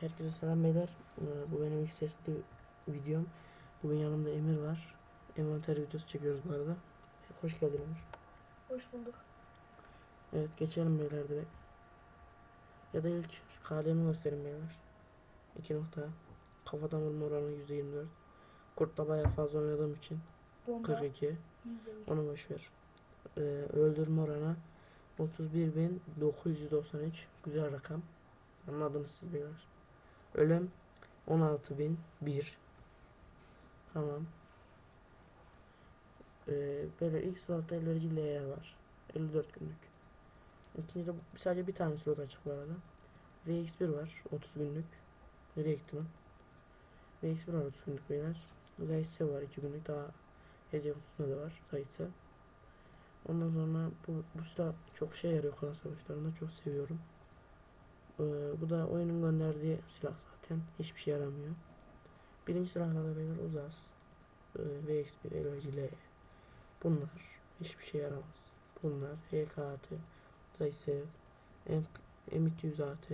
Herkese selam beyler. Ee, Bu benim ilk sesli videom. Bugün yanımda Emir var. Envanter videosu çekiyoruz bu arada. Hoş geldin Emir. Hoş bulduk. Evet geçelim beyler direkt. Ya da ilk KD'mi göstereyim beyler. 2 nokta. Kafadan vurma oranı %24. Kurtla bayağı fazla oynadığım için Bomba. 42. %100. Onu boşver. Ee, öldürme oranı 31.993. Güzel rakam. Anladınız siz beyler. Ölüm 16.001. Tamam. Ee, böyle ilk slotta ilerici L'ye var. 54 günlük. İkincide sadece bir tane slot açık bu arada. VX1 var 30 günlük. Nereye gitti lan? VX1 var 30 günlük beyler. Zaytse var 2 günlük daha hediye kutusunda da var Zaytse. Ondan sonra bu, bu silah çok şey yarıyor klan savaşlarında çok seviyorum. Ee, bu da oyunun gönderdiği silah zaten. Hiçbir şey yaramıyor. Birinci silahlarda beyler uzas. Ee, VX1 LRG Bunlar hiçbir şey yaramaz. Bunlar HKAT, Zaysev, M, M200 AT,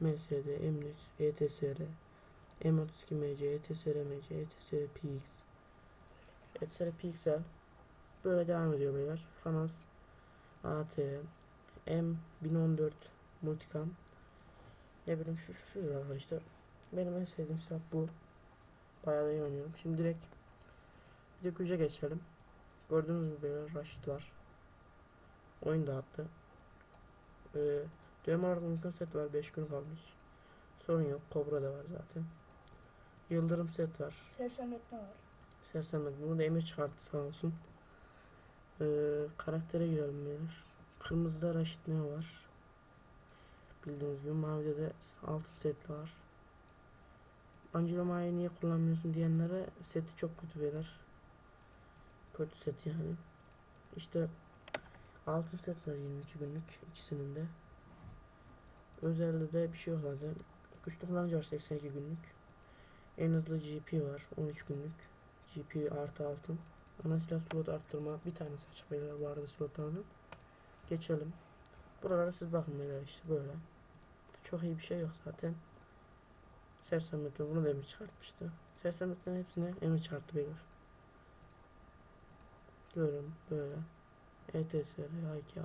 MSD, M3, ETSR, M32 MC, ETSR MC, ETSR PX, ETSR PXL Böyle devam ediyor beyler. Fanas AT M1014 Multicam Ne bileyim şu şu silahlar işte. Benim en sevdiğim silah bu. Bayağı da iyi oynuyorum. Şimdi direkt bir de güce geçelim. Gördüğünüz gibi beyler Rashid var. Oyun dağıttı. Ee, dövme olarak mümkün set var. 5 gün kalmış. Sorun yok. Kobra da var zaten. Yıldırım set var. Sersemletme var. Sersemlet. Bunu da Emir çıkarttı sağ olsun. Ee, karaktere girelim beyler. Kırmızıda Raşit Neo var. Bildiğiniz gibi mavide de altın setli var. Angelo Mai'yi niye kullanmıyorsun diyenlere seti çok kötü beyler. Kötü set yani. İşte altın set var 22 günlük ikisinin de. Özelde de bir şey yok zaten. Güçlü kullanıcı var 82 günlük. En hızlı GP var 13 günlük. GP artı altın. Ana silah slot arttırma bir tanesi açık beyler arada slotlarının. Geçelim. Buralara siz bakın beyler işte böyle. Çok iyi bir şey yok zaten. Sersemletme bunu da Emir çıkartmıştı. Sersemletmenin hepsini Emir çıkarttı beyler. Görün böyle. ETSR, A2A.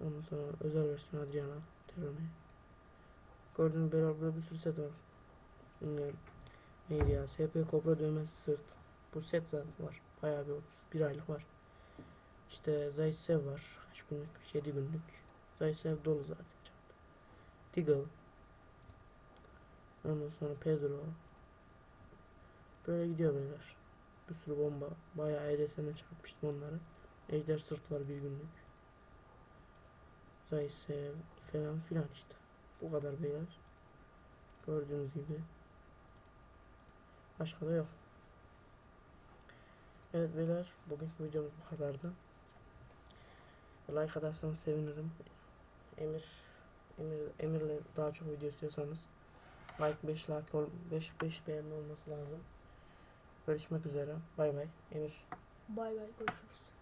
Ondan sonra özel versiyon Adriana, Terone. Gördüğünüz beyler burada bir sürü set var. Bilmiyorum. Neydi ya? SP Cobra dövmesi sırt. Bu set zaten var. Bayağı bir 31 aylık var. İşte Zaytsev var. Kaç günlük? 7 günlük. Zaytsev dolu zaten. Deagle. Ondan sonra Pedro. Böyle gidiyor beyler. Bir sürü bomba. Bayağı EDS'ne çarpmıştım onları. Ejder sırt var bir günlük. Zaytsev falan filan işte. Bu kadar beyler. Gördüğünüz gibi. Başka da yok. Evet beyler bugünkü videomuz bu kadardı. Like atarsanız sevinirim. Emir Emir Emir'le daha çok video istiyorsanız like 5 like ol 5 5 beğenme olması lazım. Görüşmek üzere. Bay bay. Emir Bay bay görüşürüz.